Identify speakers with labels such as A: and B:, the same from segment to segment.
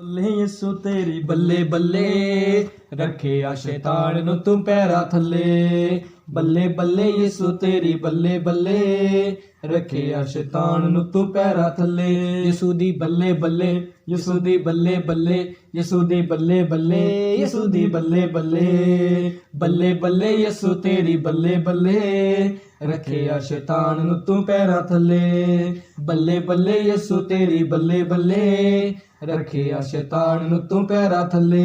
A: ਬੱਲੇ ਯਿਸੂ ਤੇਰੀ ਬੱਲੇ ਬੱਲੇ, ਰੱਖਿਆ ਸ਼ੈਤਾਨ ਨੂੰ ਤੂੰ ਪੈਰਾਂ ਥੱਲੇ। ਬੱਲੇ ਬੱਲੇ ਯਿਸੂ ਤੇਰੀ ਬੱਲੇ ਬੱਲੇ, ਰੱਖਿਆ ਸ਼ੈਤਾਨ ਨੂੰ ਤੂੰ ਪੈਰਾਂ ਥੱਲੇ। ਯਿਸੂ ਦੀ ਬੱਲੇ ਬੱਲੇ ਯਿਸੂ ਦੀ ਬੱਲੇ ਬੱਲੇ ਯਿਸੂ ਦੀ ਬੱਲੇ ਬੱਲੇ ਯਿਸੂ ਦੀ ਬੱਲੇ ਬੱਲੇ ਬੱਲੇ ਬੱਲੇ ਯਿਸੂ ਤੇਰੀ ਬੱਲੇ ਬੱਲੇ। ਰੱਖਿਆ ਸ਼ੈਤਾਨ ਨੂੰ ਤੂੰ ਪੈਰਾਂ ਥੱਲੇ ਬੱਲੇ ਬੱਲੇ ਯਿਸੂ ਤੇਰੀ ਬੱਲੇ ਬੱਲੇ। ਰੱਖਿਆ ਸ਼ੈਤਾਨ ਨੂੰ ਤੂੰ ਪੈਰਾਂ ਥੱਲੇ।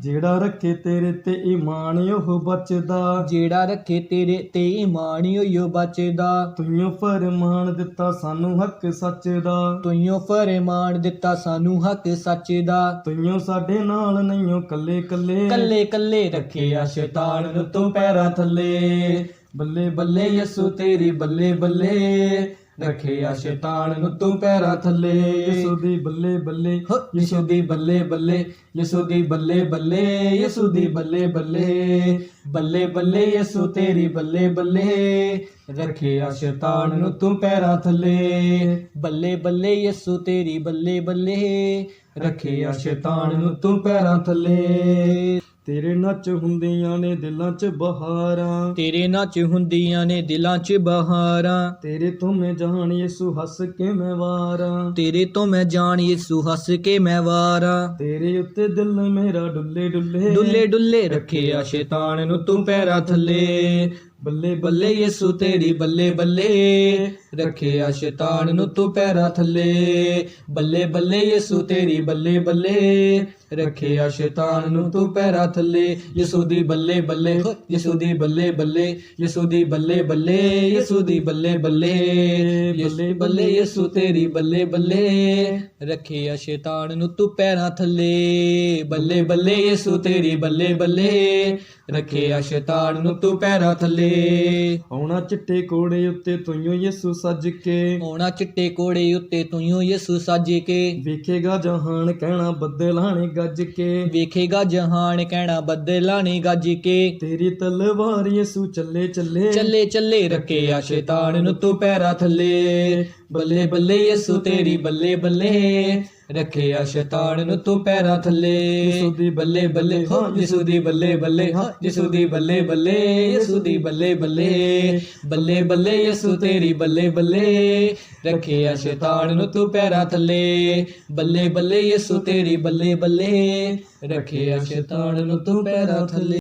A: ਜਿਹੜਾ ਰੱਖੇ ਤੇਰੇ ਤੇ ਈਮਾਨ ਉਹ ਬਚਦਾ।
B: ਜਿਹੜਾ ਰੱਖੇ ਤੇਰੇ ਤੇ ਈਮਾਨ ਓਯੋ ਬਚਦਾ।
A: ਤੂੰ ਫਰਮਾਨ ਦਿੱਤਾ ਸਾਨੂੰ ਹੱਕ ਸੱਚ ਦਾ
B: ਤੂੰ ਫਰਮਾਨ ਦਿੱਤਾ ਸਾਨੂੰ ਹੱਕ ਸੱਚ ਦਾ।
A: ਤੂੰ ਸਾਡੇ ਨਾਲ ਨਹੀਂਓ ਕੱਲੇ ਕੱਲੇ।
B: ਕੱਲੇ ਕੱਲੇ ਰੱਖਿਆ
A: ਰੱਖਿਆ ਸ਼ੈਤਾਨ ਨੂੰ ਤੂੰ ਪੈਰਾਂ ਥੱਲੇ। ਬੱਲੇ ਬੱਲੇ ਯਿਸੂ ਤੇਰੀ ਬੱਲੇ ਬੱਲੇ। ਰੱਖਿਆ ਸ਼ੈਤਾਨ ਨੂੰ ਤੂੰ ਪੈਰਾਂ ਥੱਲੇ। ਯਿਸੂ ਦੀ ਬੱਲੇ ਬੱਲੇ ਯਿਸੂ ਦੀ ਬੱਲੇ ਬੱਲੇ ਯਿਸੂ ਦੀ ਬੱਲੇ ਬੱਲੇ ਯਿਸੂ ਦੀ ਬੱਲੇ ਬੱਲੇ ਬੱਲੇ ਬੱਲੇ ਯਿਸੂ ਤੇਰੀ ਬੱਲੇ ਬੱਲੇ। ਰੱਖਿਆ ਸ਼ੈਤਾਨ ਨੂੰ ਤੂੰ ਪੈਰਾਂ ਥੱਲੇ
B: ਬੱਲੇ ਬੱਲੇ ਯਿਸੂ ਤੇਰੀ ਬੱਲੇ ਬੱਲੇ।
A: ਰੱਖਿਆ ਸ਼ੈਤਾਨ ਨੂੰ ਤੂੰ ਪੈਰਾਂ ਥੱਲੇ। ਤੇਰੇ ਨੱਚ ਹੁੰਦੀਆਂ ਨੇ ਦਿਲਾਂ 'ਚ ਬਹਾਰਾਂ।
B: ਤੇਰੇ ਨੱਚ ਹੁੰਦੀਆਂ ਨੇ ਦਿਲਾਂ 'ਚ ਬਹਾਰਾਂ।
A: ਤੇਰੇ ਤੋਂ ਮੈਂ ਜਾਣ ਯਿਸੂ ਹੱਸ ਕੇ ਮੈਂ ਵਾਰਾਂ।
B: ਤੇਰੇ ਤੋਂ ਮੈਂ ਜਾਣ ਯਿਸੂ ਹੱਸ ਕੇ ਮੈਂ ਵਾਰਾਂ।
A: ਤੇਰੇ ਉੱਤੇ ਦਿਲ ਮੇਰਾ ਡੁੱਲੇ ਡੁੱਲੇ।
B: ਡੁੱਲੇ ਡੁੱਲੇ ਰੱਖਿਆ ਸ਼ੈਤਾਨ ਨੂੰ ਤੂੰ ਪੈਰਾਂ ਥੱਲੇ।
A: ਬੱਲੇ ਬੱਲੇ ਯਿਸੂ ਤੇਰੀ ਬੱਲੇ ਬੱਲੇ ਰੱਖਿਆ ਸ਼ੈਤਾਨ ਨੂੰ ਤੂੰ ਪੈਰਾਂ ਥੱਲੇ। ਬੱਲੇ ਬੱਲੇ ਯਿਸੂ ਤੇਰੀ ਬੱਲੇ ਬੱਲੇ ਰੱਖਿਆ ਸ਼ੈਤਾਨ ਨੂੰ ਤੂੰ ਪੈਰਾਂ ਥੱਲੇ। ਯਿਸੂ ਦੀ ਬੱਲੇ ਬੱਲੇ, ਯਿਸੂ ਦੀ ਬੱਲੇ ਬੱਲੇ, ਯਿਸੂ ਦੀ ਬੱਲੇ ਬੱਲੇ, ਯਿਸੂ ਦੀ ਬੱਲੇ ਬੱਲੇ। ਬੱਲੇ ਬੱਲੇ ਯਿਸੂ ਤੇਰੀ ਬੱਲੇ ਬੱਲੇ
B: ਰੱਖਿਆ ਸ਼ੈਤਾਨ ਨੂੰ ਤੂੰ ਪੈਰਾਂ ਥੱਲੇ।
A: ਬੱਲੇ ਬੱਲੇ ਯਿਸੂ ਤੇਰੀ ਬੱਲੇ ਬੱਲੇ ਰੱਖਿਆ ਸ਼ੈਤਾਨ ਨੂੰ ਤੂੰ ਪੈਰਾਂ ਥੱਲੇ। ਆਉਣਾ ਚਿੱਟੇ ਕੋੜੇ ਉੱਤੇ ਤੂੰ ਯਿਸੂ ਸੱਜ ਕੇ।
B: ਆਉਣਾ ਚਿੱਟੇ ਕੋੜੇ ਉੱਤੇ ਤੂੰ ਯਿਸੂ ਸੱਜ ਕੇ।
A: ਵੇਖੇਗਾ ਜਹਾਨ ਕਹਿਣਾ ਬੱਦਲਾਣੇ ਗੱਜ ਕੇ।
B: ਵੇਖੇਗਾ ਜਹਾਨ ਕਹਿਣਾ ਬੱਦਲਾਂ ਨੇ ਗੱਜ ਕੇ।
A: ਤੇਰੀ ਤਲਵਾਰ ਯਿਸੂ ਚੱਲੇ ਚੱਲੇ।
B: ਚੱਲੇ ਚੱਲੇ
A: ਰੱਖਿਆ ਸ਼ੈਤਾਨ ਨੂੰ ਤੂੰ ਪੈਰਾਂ ਥੱਲੇ। ਬੱਲੇ ਬੱਲੇ ਯਿਸੂ ਤੇਰੀ ਬੱਲੇ ਬੱਲੇ। ਰੱਖਿਆ ਸ਼ੈਤਾਨ ਨੂੰ ਤੂੰ ਪੈਰਾਂ ਥੱਲੇ। ਯਿਸੂ ਦੀ ਬੱਲੇ ਬੱਲੇ ਹੋ ਯਿਸੂ ਦੀ ਬੱਲੇ ਬੱਲੇ ਹੋ ਯਿਸੂ ਦੀ ਬੱਲੇ ਬੱਲੇ ਯਿਸੂ ਦੀ ਬੱਲੇ ਬੱਲੇ। ਬੱਲੇ ਬੱਲੇ ਯਿਸੂ ਤੇਰੀ ਬੱਲੇ ਬੱਲੇ। ਰੱਖਿਆ ਸ਼ੈਤਾਨ ਨੂੰ ਤੂੰ ਪੈਰਾਂ ਥੱਲੇ। ਬੱਲੇ ਬੱਲੇ ਯਿਸੂ ਤੇਰੀ ਬੱਲੇ ਬੱਲੇ। ਰੱਖਿਆ ਸ਼ੈਤਾਨ ਨੂੰ ਤੂੰ ਪੈਰਾਂ ਥੱਲੇ।